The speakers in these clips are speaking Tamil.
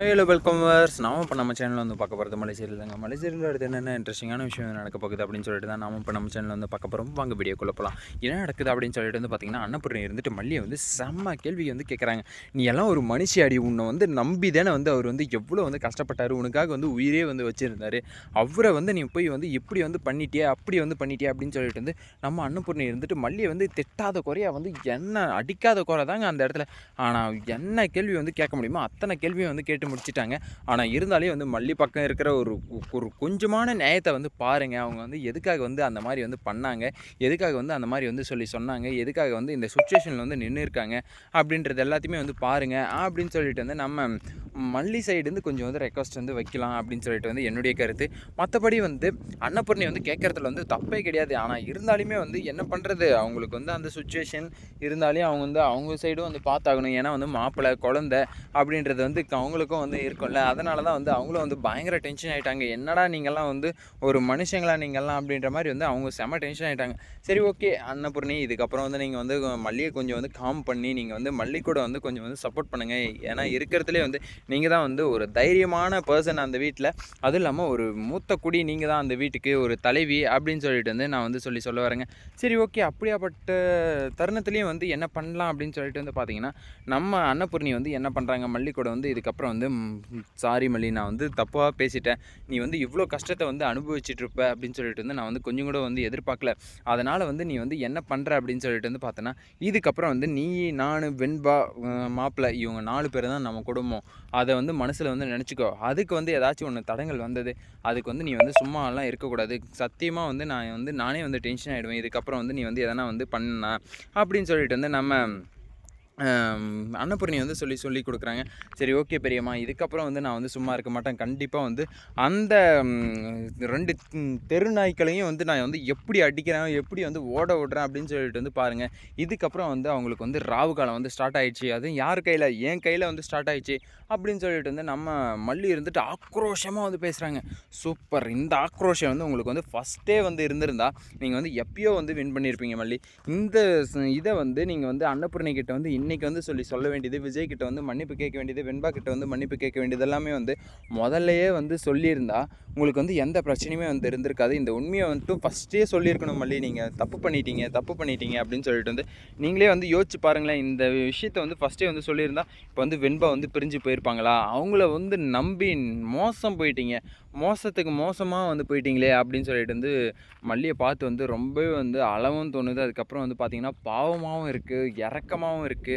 ஹலோ வெல்கம் வர்ஸ் நாம இப்போ நம்ம சேனலில் வந்து பார்க்க போகிறது மலைசேரியில் தாங்க மலைசேரியில் அடுத்து என்னென்ன இன்ட்ரெஸ்டிங்கான விஷயம் நடக்க போகுது அப்படின்னு சொல்லிட்டு தான் நாம இப்போ நம்ம சேனலில் வந்து பார்க்க போகிறோம் வாங்க வீடியோ போகலாம் என்ன நடக்குது அப்படின்னு சொல்லிட்டு வந்து பார்த்தீங்கன்னா அன்னபூர்ணி இருந்துட்டு மல்லியை வந்து செம்ம கேள்வி வந்து கேட்குறாங்க நீ எல்லாம் ஒரு மனுஷி அடி உன்னை வந்து நம்பி தானே வந்து அவர் வந்து எவ்வளோ வந்து கஷ்டப்பட்டார் உனக்காக வந்து உயிரே வந்து வச்சுருந்தார். அவரை வந்து நீ போய் வந்து இப்படி வந்து பண்ணிட்டியா அப்படி வந்து பண்ணிட்டியா அப்படின்னு சொல்லிட்டு வந்து நம்ம அன்னபூர்ணி இருந்துட்டு மல்லியை வந்து திட்டாத குறையாக வந்து என்ன அடிக்காத குறை தாங்க அந்த இடத்துல. ஆனால் என்ன கேள்வி வந்து கேட்க முடியுமோ அத்தனை கேள்வியும் வந்து கேட்டு முடிச்சிட்டாங்க. ஆனால் இருந்தாலே வந்து மல்லி பக்கம் இருக்கிற ஒரு ஒரு கொஞ்சமான நியாயத்தை வந்து பாருங்கள் அவங்க வந்து எதுக்காக வந்து அந்த மாதிரி வந்து பண்ணாங்க? எதுக்காக வந்து அந்த மாதிரி வந்து சொல்லி சொன்னாங்க? எதுக்காக வந்து இந்த சுச்சுவேஷனில் வந்து நின்று இருக்காங்க அப்படின்றது எல்லாத்தையுமே வந்து பாருங்கள் அப்படின்னு சொல்லிட்டு வந்து நம்ம மல்லி சைடு வந்து கொஞ்சம் வந்து ரெக்வஸ்ட் வந்து வைக்கலாம் அப்படின்னு சொல்லிட்டு வந்து என்னுடைய கருத்து. மற்றபடி வந்து அன்னபூர்ணி வந்து கேட்குறதுல வந்து தப்பே கிடையாது. ஆனால் இருந்தாலுமே வந்து என்ன பண்ணுறது அவங்களுக்கு வந்து அந்த சுச்சுவேஷன் இருந்தாலே அவங்க வந்து அவங்க சைடும் வந்து பார்த்தாகணும். ஏன்னா வந்து மாப்பிள்ளை குழந்த அப்படின்றது வந்து அவங்களுக்கும் வந்து இருக்கும்ல. அதனால தான் வந்து அவங்களும் வந்து பயங்கர டென்ஷன் ஆகிட்டாங்க என்னடா நீங்கள்லாம் வந்து ஒரு மனுஷங்களா நீங்கள்லாம் அப்படின்ற மாதிரி வந்து அவங்க செம டென்ஷன் ஆகிட்டாங்க சரி ஓகே அன்னபூர்ணி இதுக்கப்புறம் வந்து நீங்கள் வந்து மல்லியை கொஞ்சம் வந்து காம் பண்ணி நீங்கள் வந்து மல்லி கூட வந்து கொஞ்சம் வந்து சப்போர்ட் பண்ணுங்கள் ஏன்னா இருக்கிறதுலே வந்து நீங்கள் தான் வந்து ஒரு தைரியமான பர்சன் அந்த வீட்டில் அதுவும் இல்லாமல் ஒரு மூத்த குடி நீங்கள் தான் அந்த வீட்டுக்கு ஒரு தலைவி அப்படின்னு சொல்லிட்டு வந்து நான் வந்து சொல்லி சொல்ல வரேங்க. சரி ஓகே அப்படியாப்பட்ட தருணத்துலேயும் வந்து என்ன பண்ணலாம் அப்படின்னு சொல்லிட்டு வந்து பார்த்தீங்கன்னா நம்ம அன்னபூர்ணி வந்து என்ன பண்ணுறாங்க மல்லிக்கூட வந்து இதுக்கப்புறம் வந்து சாரி மல்லி நான் வந்து தப்பாக பேசிட்டேன். நீ வந்து இவ்வளோ கஷ்டத்தை வந்து அனுபவிச்சுட்டு இருப்ப. அப்படின்னு சொல்லிட்டு வந்து நான் வந்து கொஞ்சம் கூட வந்து எதிர்பார்க்கல. அதனால் வந்து நீ வந்து என்ன பண்ணுற அப்படின்னு சொல்லிட்டு வந்து பார்த்தோன்னா இதுக்கப்புறம் வந்து நீ நான் வெண்பா மாப்பிள்ளை இவங்க நாலு பேர் தான் நம்ம குடும்பம். அதை வந்து மனசில் வந்து நினச்சிக்கோ. அதுக்கு வந்து ஏதாச்சும் ஒன்று தடங்கள் வந்தது. அதுக்கு வந்து நீ வந்து சும்மாலாம் இருக்கக்கூடாது. சத்தியமாக வந்து நான் வந்து நானே வந்து டென்ஷன் ஆகிடுவேன் இதுக்கப்புறம் வந்து நீ வந்து எதனா வந்து பண்ண அப்படின்னு சொல்லிட்டு வந்து நம்ம அன்னபூர்ணி வந்து சொல்லி சொல்லி கொடுக்குறாங்க. சரி ஓகே பெரியம்மா. இதுக்கப்புறம் வந்து நான் வந்து சும்மா இருக்க மாட்டேன். கண்டிப்பாக வந்து அந்த ரெண்டு தெரு நாய்க்களையும் வந்து நான் வந்து எப்படி அடிக்கிறேன் எப்படி வந்து ஓட விடுறேன் அப்படின்னு சொல்லிட்டு வந்து பாருங்கள் இதுக்கப்புறம் வந்து அவங்களுக்கு வந்து ராவு காலம் வந்து ஸ்டார்ட் ஆகிடுச்சு அதுவும் யார் கையில்? என் கையில் வந்து ஸ்டார்ட் ஆகிடுச்சு அப்படின்னு சொல்லிட்டு வந்து நம்ம மல்லி இருந்துட்டு ஆக்ரோஷமாக வந்து பேசுகிறாங்க சூப்பர் இந்த ஆக்ரோஷம் வந்து உங்களுக்கு வந்து ஃபஸ்ட்டே வந்து இருந்திருந்தா நீங்கள் வந்து எப்பயோ வந்து வின் பண்ணியிருப்பீங்க மல்லி. இந்த இதை வந்து நீங்கள் வந்து அன்னபூர்ணி கிட்ட வந்து இன்னும் இன்றைக்கி வந்து சொல்லி சொல்ல வேண்டியது விஜய் கிட்ட வந்து மன்னிப்பு கேட்க வேண்டியது வெண்பா கிட்ட வந்து மன்னிப்பு கேட்க வேண்டியது எல்லாமே வந்து முதல்லையே வந்து சொல்லியிருந்தா உங்களுக்கு வந்து எந்த பிரச்சனையுமே வந்து இருந்திருக்காது. இந்த உண்மையை வந்துட்டு ஃபஸ்ட்டே சொல்லியிருக்கணும் மல்லி. நீங்கள் தப்பு பண்ணிட்டீங்க தப்பு பண்ணிட்டீங்க அப்படின்னு சொல்லிட்டு வந்து நீங்களே வந்து யோசிச்சு பாருங்களேன். இந்த விஷயத்தை வந்து ஃபஸ்ட்டே வந்து சொல்லியிருந்தா இப்போ வந்து வெண்பா வந்து பிரிஞ்சு போயிருப்பாங்களா? அவங்கள வந்து நம்பி மோசம் போயிட்டீங்க. மோசத்துக்கு மோசமாக வந்து போயிட்டீங்களே அப்படின்னு சொல்லிட்டு வந்து மல்லியை பார்த்து வந்து ரொம்பவே வந்து அளவும் தோணுது. அதுக்கப்புறம் வந்து பார்த்திங்கன்னா பாவமாகவும் இருக்குது இறக்கமாகவும் இருக்குது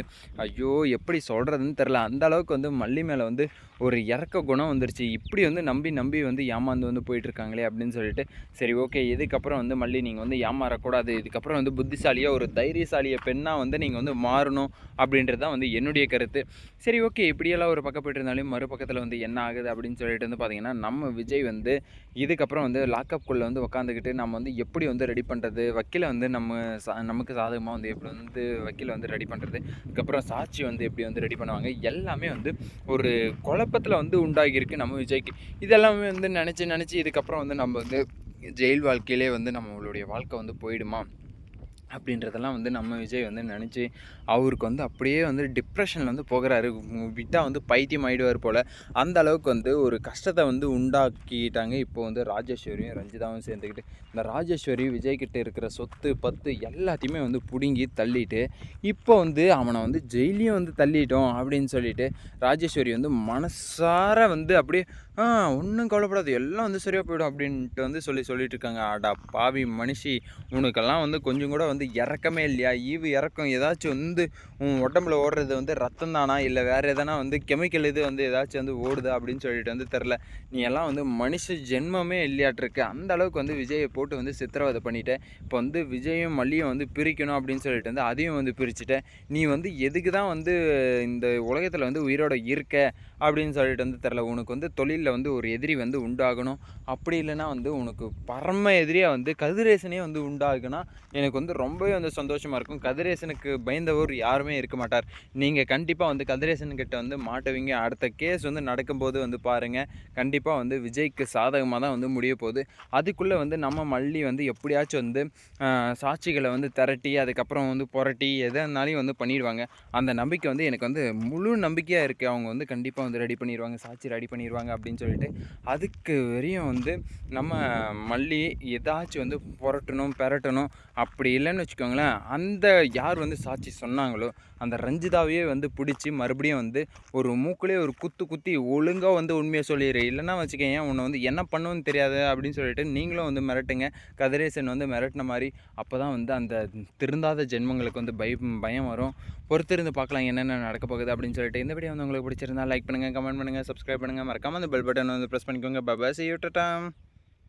ஐயோ எப்படி சொல்கிறதுன்னு தெரில அந்த அளவுக்கு வந்து மல்லி மேலே வந்து ஒரு இறக்க குணம் வந்துருச்சு. இப்படி வந்து நம்பி நம்பி வந்து ஏமாந்து வந்து போயிட்டுருக்காங்களே அப்படின்னு சொல்லிட்டு சரி ஓகே இதுக்கப்புறம் வந்து மல்லி நீங்கள் வந்து ஏமாறக்கூடாது. இதுக்கப்புறம் வந்து புத்திசாலியாக ஒரு தைரியசாலிய பெண்ணாக வந்து நீங்கள் வந்து மாறணும் அப்படின்றது தான் வந்து என்னுடைய கருத்து. சரி ஓகே இப்படியெல்லாம் ஒரு பக்கம் போயிட்டு இருந்தாலும் மறுபக்கத்தில் வந்து என்ன ஆகுது அப்படின்னு சொல்லிட்டு வந்து பார்த்திங்கன்னா நம்ம விஜய் வந்து இதுக்கப்புறம் வந்து லாக்அப்குள்ளே வந்து உட்காந்துக்கிட்டு நம்ம வந்து எப்படி வந்து ரெடி பண்ணுறது வக்கீலை வந்து நம்ம சா நமக்கு சாதகமாக வந்து எப்படி வந்து வக்கீலை வந்து ரெடி பண்ணுறது அதுக்கப்புறம் சாட்சி வந்து எப்படி வந்து ரெடி பண்ணுவாங்க எல்லாமே வந்து ஒரு குழப்பத்தில் வந்து உண்டாகியிருக்கு நம்ம விஜய்க்கு. இதெல்லாமே வந்து நினச்சி நினச்சி இதுக்கப்புறம் வந்து நம்ம வந்து ஜெயில் வாழ்க்கையிலே வந்து நம்மளுடைய வாழ்க்கை வந்து போயிடுமா? அப்படின்றதெல்லாம் வந்து நம்ம விஜய் வந்து நினச்சி அவருக்கு வந்து அப்படியே வந்து டிப்ரெஷனில் வந்து போகிறாரு. விட்டால் வந்து பைத்தியம் ஆகிடுவார் போல். அந்த அளவுக்கு வந்து ஒரு கஷ்டத்தை வந்து உண்டாக்கிட்டாங்க இப்போ வந்து ராஜேஸ்வரியும் ரஞ்சிதாவும் சேர்ந்துக்கிட்டு இந்த ராஜேஸ்வரி விஜய்கிட்ட இருக்கிற சொத்து பத்து எல்லாத்தையுமே வந்து பிடுங்கி தள்ளிட்டு இப்போ வந்து அவனை வந்து ஜெயிலையும் வந்து தள்ளிட்டோம் அப்படின்னு சொல்லிட்டு ராஜேஸ்வரி வந்து மனசார வந்து அப்படியே ஆ ஒன்றும் கவலைப்படாது. எல்லாம் வந்து சரியாக போயிடும் அப்படின்ட்டு வந்து சொல்லி சொல்லிட்டு இருக்காங்க ஆடா பாவி மனுஷி உனக்கெல்லாம் வந்து கொஞ்சம் கூட வந்து இறக்கமே இல்லையா? ஈவு இறக்கம் ஏதாச்சும் வந்து உன் உடம்புல ஓடுறது வந்து ரத்தம் தானா இல்லை வேறு எதனா வந்து கெமிக்கல் இது வந்து ஏதாச்சும் வந்து ஓடுதா அப்படின்னு சொல்லிட்டு வந்து தெரில நீ எல்லாம் வந்து மனுஷ ஜென்மமே இல்லையாட்டிருக்கு. அந்த அளவுக்கு வந்து விஜயை போட்டு வந்து சித்திரவதை பண்ணிட்டேன். இப்போ வந்து விஜயும் மல்லியும் வந்து பிரிக்கணும் அப்படின்னு சொல்லிட்டு வந்து அதையும் வந்து பிரிச்சுட்டேன். நீ வந்து எதுக்கு தான் வந்து இந்த உலகத்தில் வந்து உயிரோட இருக்க? அப்படின்னு சொல்லிட்டு வந்து தெரில உனக்கு வந்து தொழிலில் வந்து ஒரு எதிரி வந்து உண்டாகணும். அப்படி இல்லைன்னா வந்து உனக்கு பரம எதிரியாக வந்து கதிரேசனே வந்து உண்டாகுனா எனக்கு வந்து ரொம்பவே வந்து சந்தோஷமாக இருக்கும். கதிரேசனுக்கு பயந்தவர் யாருமே இருக்க மாட்டார். நீங்கள் கண்டிப்பாக வந்து கதிரேசன்கிட்ட வந்து மாட்டுவீங்க. அடுத்த கேஸ் வந்து நடக்கும்போது வந்து பாருங்கள் கண்டிப்பாக வந்து விஜய்க்கு சாதகமாக தான் வந்து முடிய போகுது. அதுக்குள்ளே வந்து நம்ம மல்லி வந்து எப்படியாச்சும் வந்து சாட்சிகளை வந்து திரட்டி அதுக்கப்புறம் வந்து புரட்டி எதனாலையும் வந்து பண்ணிடுவாங்க. அந்த நம்பிக்கை வந்து எனக்கு வந்து முழு நம்பிக்கையாக இருக்குது அவங்க வந்து கண்டிப்பாக வந்து வந்து ரெடி பண்ணிடுவாங்க சாட்சி ரெடி பண்ணிடுவாங்க அப்படின்னு சொல்லிட்டு அதுக்கு வரையும் வந்து நம்ம மல்லி ஏதாச்சும் வந்து புரட்டணும் பெரட்டணும் அப்படி இல்லைன்னு வச்சுக்கோங்களேன் அந்த யார் வந்து சாட்சி சொன்னாங்களோ அந்த ரஞ்சிதாவையே வந்து பிடிச்சி மறுபடியும் வந்து ஒரு மூக்குலேயே ஒரு குத்து குத்தி ஒழுங்காக வந்து உண்மையை சொல்லிடு இல்லைன்னா வச்சுக்கோங்க உன்னை வந்து என்ன பண்ணுன்னு தெரியாது அப்படின்னு சொல்லிட்டு நீங்களும் வந்து மிரட்டுங்க. கதிரேசன் வந்து மிரட்டின மாதிரி அப்போ தான் வந்து அந்த திருந்தாத ஜென்மங்களுக்கு வந்து பயம் பயம் வரும். பொறுத்திருந்து பார்க்கலாம் என்னென்ன நடக்க போகுது அப்படின்னு சொல்லிட்டு. இந்த வீடியோ வந்து உங்களுக்கு பிடிச்சிருந்தா லைக் பண்ணுங்கள் கமெண்ட் பண்ணுங்கள் சப்ஸ்கிரைப் பண்ணுங்கள் மறக்காமல் அந்த பெல் பட்டன் வந்து ப்ரெஸ் பண்ணிக்கோங்க. Baba C you